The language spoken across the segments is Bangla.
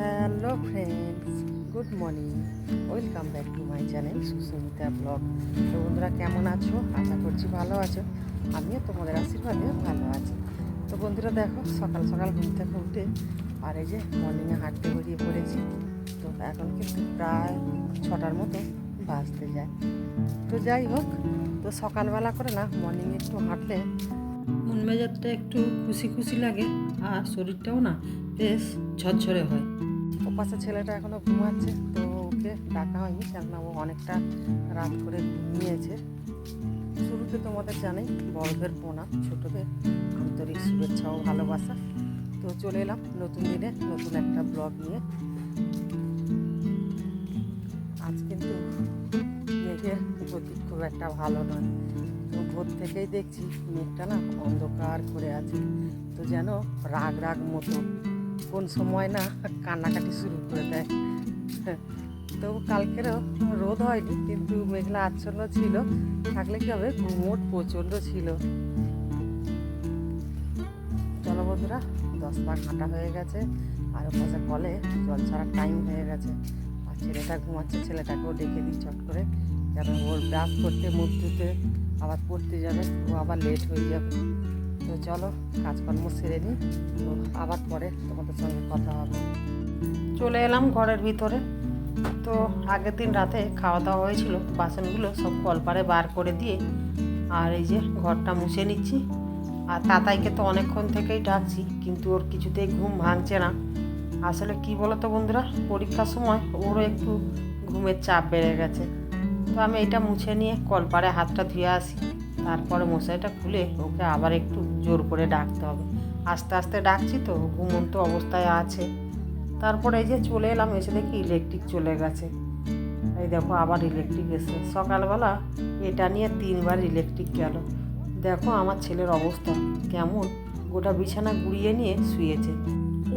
Hello friends good morning welcome back to my channel Susmita blog তো বন্ধুরা, কেমন আছো? আশা করছি ভালো আছো। আমিও তোমাদের আশীর্বাদে ভালো আছি। তো বন্ধুরা, দেখো, সকাল সকাল ঘুম থেকে উঠে আর এই যে মর্নিংয়ে হাঁটতে বেরিয়ে পড়েছি। তো এখন কিন্তু প্রায় ছটার মতো বাজতে যায়। তো যাই হোক, তো সকালবেলা করে না মর্নিংয়ে একটু হাঁটলে মন মেজাজটা একটু খুশি খুশি লাগে আর শরীরটাও না বেশ ঝরঝরে হয়। ওপাশে ছেলেটা এখনও ঘুমাচ্ছে, তো ওকে ডাকা হয়নি, কেননা ও অনেকটা রাত করে ঘুমিয়েছে। শুরুতে তোমাদের জানাই, বড়দের প্রণাম, ছোটদের আন্তরিক শুভেচ্ছা ও ভালোবাসা। তো চলে এলাম নতুন দিনে নতুন একটা ব্লগ নিয়ে। আজ কিন্তু মেঘের গতি খুব একটা ভালো নয়। তো ভোর থেকেই দেখছি মেঘটা না অন্ধকার করে আছে। তো যেন রাগ রাগ মতো কোন সময় না কান্নাকাটি শুরু করে দেয়। তো কালকেরও রোদ হয়নি, কিন্তু মেঘলা আচ্ছন্ন ছিল। থাকলে কি হবে? ঘুমোট প্রচণ্ড ছিল। চলো বন্ধুরা, দশ পাক হয়ে গেছে, আর ওপাশে কলে জল ছাড়ার টাইম হয়ে গেছে। আর ছেলেটা ঘুমাচ্ছে, ছেলেটাকেও ডেকে দিই চট করে কারণ ওর ব্রাশ করতে, মুখ ধুতে, আবার পড়তে যাবে। ও আবার লেট হয়ে যাবে। তো চলো, কাজকর্ম সেরে নিই তো আবার পরে তোমাদের সঙ্গে কথা হবে। চলে এলাম ঘরের ভিতরে। তো আগের দিন রাতে খাওয়া দাওয়া হয়েছিল, বাসনগুলো সব কলপারে বার করে দিয়ে আর এই যে ঘরটা মুছে নিচ্ছি। আর তাতাইকে তো অনেকক্ষণ থেকেই ডাকছি, কিন্তু ওর কিছুতেই ঘুম ভাঙছে না। আসলে কি বলো তো বন্ধুরা, পরীক্ষার সময় ওরও একটু ঘুমের চাপ বেড়ে গেছে। তো আমি এটা মুছে নিয়ে কলপারে হাতটা ধুয়ে আসি। তারপরে মশারিটা খুলে ওকে আবার একটু জোর করে ডাকতে হবে। আস্তে আস্তে ডাকছি তো, ঘুমন্ত অবস্থায় আছে। তারপরে এই যে চলে এলাম, এসে দেখি ইলেকট্রিক চলে গেছে। এই দেখো আবার ইলেকট্রিক এসে। সকালবেলা এটা নিয়ে তিনবার ইলেকট্রিক গেল। দেখো আমার ছেলের অবস্থা কেমন। গোটা বিছানা গুড়িয়ে নিয়ে শুয়েছে।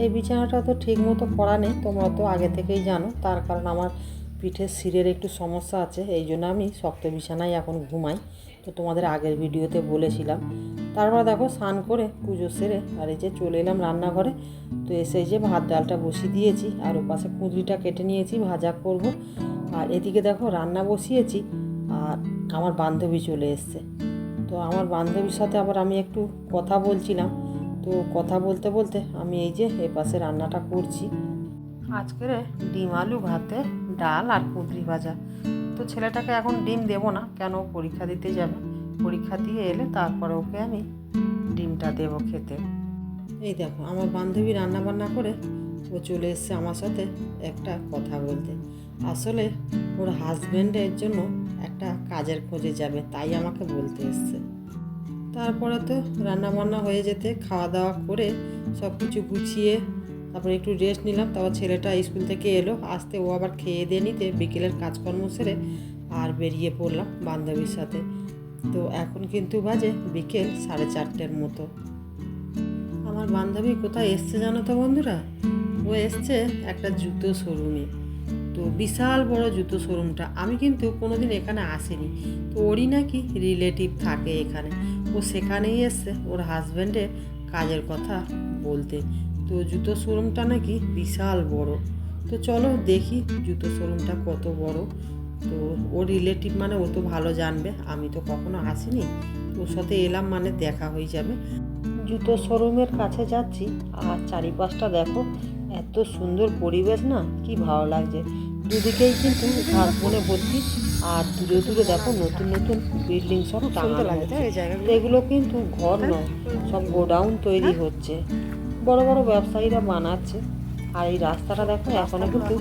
এই বিছানাটা তো ঠিক মতো করা নেই, তোমরা তো আগে থেকেই জানো। তার কারণ আমার পিঠের শিরের একটু সমস্যা আছে, এই জন্য আমি শক্ত বিছানায় এখন ঘুমাই। তো তোমাদের আগের ভিডিওতে বলেছিলাম। তারপর দেখো স্নান করে পুজো সেরে আর এই যে চলে এলাম রান্নাঘরে। তো এসে যে ভাত ডালটা বসিয়ে দিয়েছি আর ওপাশে কুঁদরিটা কেটে নিয়েছি, ভাজা করব। আর এদিকে দেখো রান্না বসিয়েছি আর আমার বান্ধবী চলে এসছে। তো আমার বান্ধবীর সাথে আবার আমি একটু কথা বলছিলাম। তো কথা বলতে বলতে আমি এই যে এ পাশে রান্নাটা করছি। আজকের ডিম, আলু, ভাতে, ডাল আর কুঁদরি ভাজা। তো ছেলেটাকে এখন ডিম দেবো না, কেন পরীক্ষা দিতে যাবে? পরীক্ষা দিয়ে এলে তারপরে ওকে আমি ডিমটা দেবো খেতে। এই দেখো, আমার বান্ধবী রান্না বান্না করে ও চলে এসছে আমার সাথে একটা কথা বলতে। আসলে ওর হাজব্যান্ডের জন্য একটা কাজের খোঁজে যাবে, তাই আমাকে বলতে এসছে। তারপরে তো রান্নাবান্না হয়ে যেতে, খাওয়া দাওয়া করে সব কিছু গুছিয়ে তারপরে একটু রেস্ট নিলাম, তারপর ছেলেটা স্কুল থেকে এলো, আসতে ও আবার খেয়ে দিয়ে নিতে বিকেলের কাজকর্ম সেরে আর বেরিয়ে পড়লাম বান্ধবীর সাথে। তো এখন কিন্তু বাজে বিকেল সাড়ে চারটের মতো। আমার বান্ধবী কোথায় এসছে জানো তো বন্ধুরা? ও এসছে একটা জুতো শোরুমে তো বিশাল বড় জুতো শোরুমটা আমি কিন্তু কোনোদিন এখানে আসিনি। তো ওরই নাকি রিলেটিভ থাকে এখানে। ও সেখানেই এসছে, ওর হাজব্যান্ডের কাজের কথা বলতে। তো জুতো শোরুমটা নাকি বিশাল বড়। তো চলো দেখি জুতো শোরুমটা কত বড়। তো ও রিলেটিভ মানে ও তো ভালো জানবে আমি তো কখনো আসিনি। ওর সাথে এলাম মানে দেখা হয়ে যাবে। জুতো শোরুমের কাছে যাচ্ছি আর চারিপাশটা দেখো এত সুন্দর পরিবেশ না কি ভালো লাগছে। দুদিকেই কিন্তু ঘাস বনে ভর্তি আর দূরে দূরে দেখো নতুন নতুন বিল্ডিং সব টাঙানো হচ্ছে। এগুলো কিন্তু ঘর নয় সব গোডাউন তৈরি হচ্ছে। বড় বড় ব্যবসায়ীরা বানাচ্ছে। আর এই রাস্তাটা দেখো, এখনও কিন্তু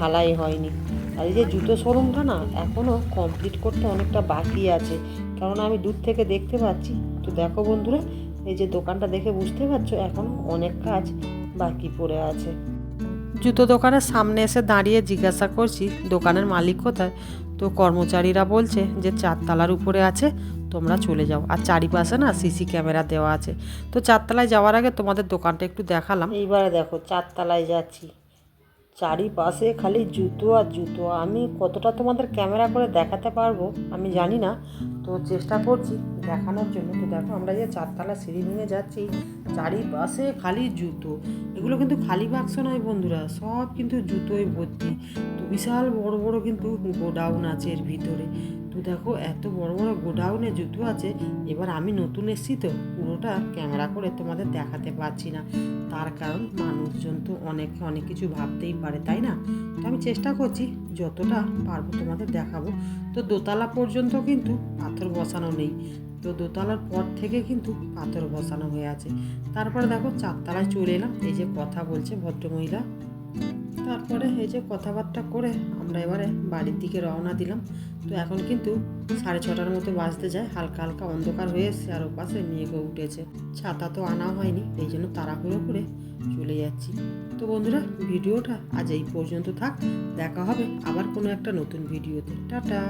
ঢালাই হয়নি। আর এই যে জুতো শোরুমটা না এখনও কমপ্লিট করতে অনেকটা বাকি আছে। কারণ আমি দূর থেকে দেখতে পাচ্ছি। তো দেখো বন্ধুরা, এই যে দোকানটা দেখে বুঝতে পারছ, এখন অনেক কাজ বাকি পড়ে আছে। জুতো দোকানের সামনে এসে দাঁড়িয়ে জিজ্ঞাসা করছি, দোকানের মালিক কোথায়? তো কর্মচারীরা বলছে যে, চারতলার উপরে আছে, তোমরা চলে যাও। আর চারিপাশে না সিসি ক্যামেরা দেওয়া আছে। তো চারতলায় যাওয়ার আগে তোমাদের দোকানটা একটু দেখালাম। এইবারে দেখো, চারতলায় যাচ্ছি। চারিপাশে খালি জুতো আর জুতো। আমি কতটা তোমাদের ক্যামেরা করে দেখাতে পারব, আমি জানি না। তো চেষ্টা করছি দেখানোর জন্য। তো দেখো, আমরা যে চারতলা সিঁড়ি ভেঙে যাচ্ছি, চারিপাশে খালি জুতো। এগুলো কিন্তু খালি বাক্স নয় বন্ধুরা, সব কিন্তু জুতোয় ভর্তি। তো বিশাল বড় বড় কিন্তু গোডাউন আছে এর ভিতরে। দেখো, এত বড় বড় গোডাউনে জুতো আছে, এবার আমি নতুন এসেছি তো, পুরোটা ক্যামেরা করে তোমাদের দেখাতে পারছি না। তার কারণ মানুষজন তো অনেক অনেক কিছু ভাবতেই পারে, তাই না? তো আমি চেষ্টা করছি, যতটা পারব তোমাদের দেখাবো। তো দোতলা পর্যন্ত কিন্তু পাথর বসানো নেই। তো দোতলার পর থেকে কিন্তু পাথর বসানো হয়ে আছে। তারপরে দেখো, চারতলায় চলে এলাম। এই যে কথা বলছে ভদ্রমহিলা। তারপরে এই যে কথাবার্তা করে আমরা এবারে বাড়ির দিকে রওনা দিলাম। তো এখন কিন্তু সাড়ে ছটার মতো বাজতে যায়, হালকা হালকা অন্ধকার হয়ে এসছে আর ওপাশে মেঘও উঠেছে। ছাতা তো আনা হয়নি, এই জন্য তাড়াহুড়ো করে চলে যাচ্ছি। তো বন্ধুরা, ভিডিওটা আজ এই পর্যন্ত থাক, দেখা হবে আবার কোনো একটা নতুন ভিডিওতে। টাটা!